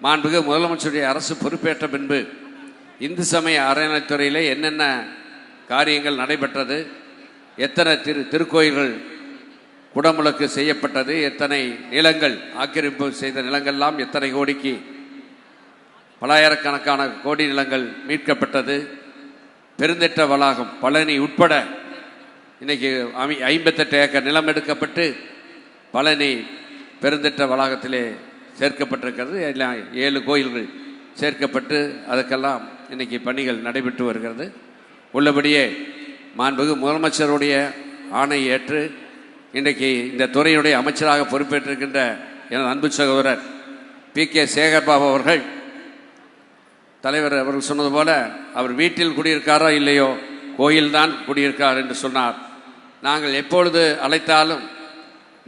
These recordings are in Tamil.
மாண்புக முதலமைச்சருடைய அரசு பொறுப்பேற்ற பின்பு இந்து சமய அறநிலைத்துறையிலே என்னென்ன காரியங்கள் நடைபெற்றது எத்தனை திரு திருக்கோயில்கள் குடமுழக்கு செய்யப்பட்டது எத்தனை நிலங்கள் ஆக்கிரமிப்பு செய்த நிலங்கள்லாம் எத்தனை கோடிக்கு பலாயிரக்கணக்கான கோடி நிலங்கள் மீட்கப்பட்டது பெருந்திட்ட வளாகம் பழனி உட்பட இன்னைக்கு ஐம்பத்தெட்டு ஏக்கர் நிலம் எடுக்கப்பட்டு பழனி பெருந்திட்ட வளாகத்திலே சேர்க்கப்பட்டிருக்கிறது. எல்லாம் ஏழு கோயில்கள் சேர்க்கப்பட்டு அதுக்கெல்லாம் இன்னைக்கு பணிகள் நடைபெற்று வருகிறது. உள்ளபடியே மாண்புகு முதலமைச்சருடைய ஆணை ஏற்று இன்றைக்கு இந்த துறையுடைய அமைச்சராக பொறுப்பேற்றிருக்கின்ற எனது அன்பு சகோதரர் பி. கே. சேகர்பாபு அவர்கள். தலைவர் அவர்கள் சொன்னது போல அவர் வீட்டில் குடியிருக்காரோ இல்லையோ கோயில்தான் குடியிருக்கார் என்று சொன்னார். நாங்கள் எப்பொழுது அழைத்தாலும்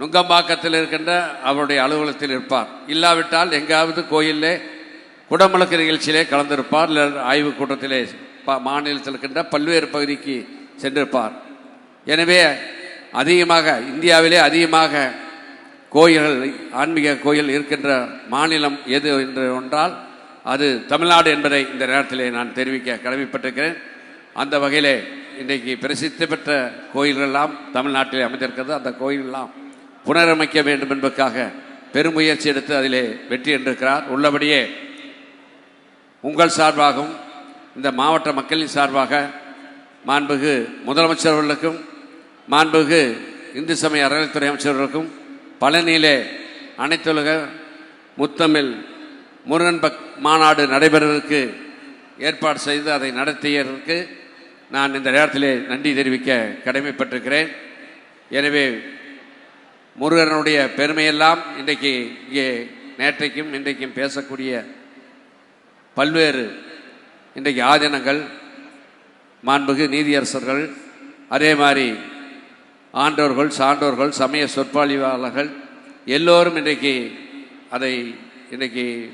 நுங்கம்பாக்கத்தில் இருக்கின்ற அவருடைய அலுவலகத்தில் இருப்பார். இல்லாவிட்டால் எங்காவது கோயிலே குடமுழக்கு நிகழ்ச்சியிலே கலந்திருப்பார். இல்லை ஆய்வுக் கூட்டத்திலே ப- மாநிலத்தில் இருக்கின்ற பல்வேறு பகுதிக்கு சென்றிருப்பார். எனவே அதிகமாக இந்தியாவிலே அதிகமாக கோயில்கள் ஆன்மீக கோயில் இருக்கின்ற மாநிலம் எது என்று ஒன்றால் அது தமிழ்நாடு என்பதை இந்த நேரத்திலே நான் தெரிவிக்க கடமைப்பட்டிருக்கிறேன். அந்த வகையிலே இன்றைக்கு பிரசித்தி பெற்ற கோயில்கள்லாம் தமிழ்நாட்டிலே அமைந்திருக்கிறது. அந்த கோயிலெல்லாம் புனரமைக்க வேண்டும் என்பதற்காக பெருமுயற்சி எடுத்து அதிலே வெற்றி என்றிருக்கிறார். உள்ளபடியே உங்கள் சார்பாகவும் இந்த மாவட்ட மக்களின் சார்பாக மாண்புகு முதலமைச்சர் அவர்களுக்கும் மாண்புகு இந்து சமய அறநிலைத்துறை அமைச்சர்களுக்கும் பழனியிலே அனைத்துலக முத்தமிழ் முருகன் பக் மாநாடு நடைபெறுவதற்கு ஏற்பாடு செய்து அதை நடத்தியதற்கு நான் இந்த நேரத்திலே நன்றி தெரிவிக்க கடமைப்பட்டிருக்கிறேன். எனவே முருகனுடைய பெருமையெல்லாம் இன்றைக்கு இங்கே நேற்றைக்கும் இன்றைக்கும் பேசக்கூடிய பல்வேறு இன்றைக்கு ஆதீனங்கள் மாண்புகு நீதியரசர்கள் அதே மாதிரி ஆண்டோர்கள் சான்றோர்கள் சமய சொற்பாழிவாளர்கள் எல்லோரும் இன்றைக்கு அதை இன்றைக்கு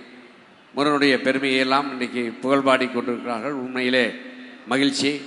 முருகனுடைய பெருமையெல்லாம் இன்றைக்கு புகழ்பாடி கொண்டிருக்கிறார்கள். உண்மையிலே மகிழ்ச்சி.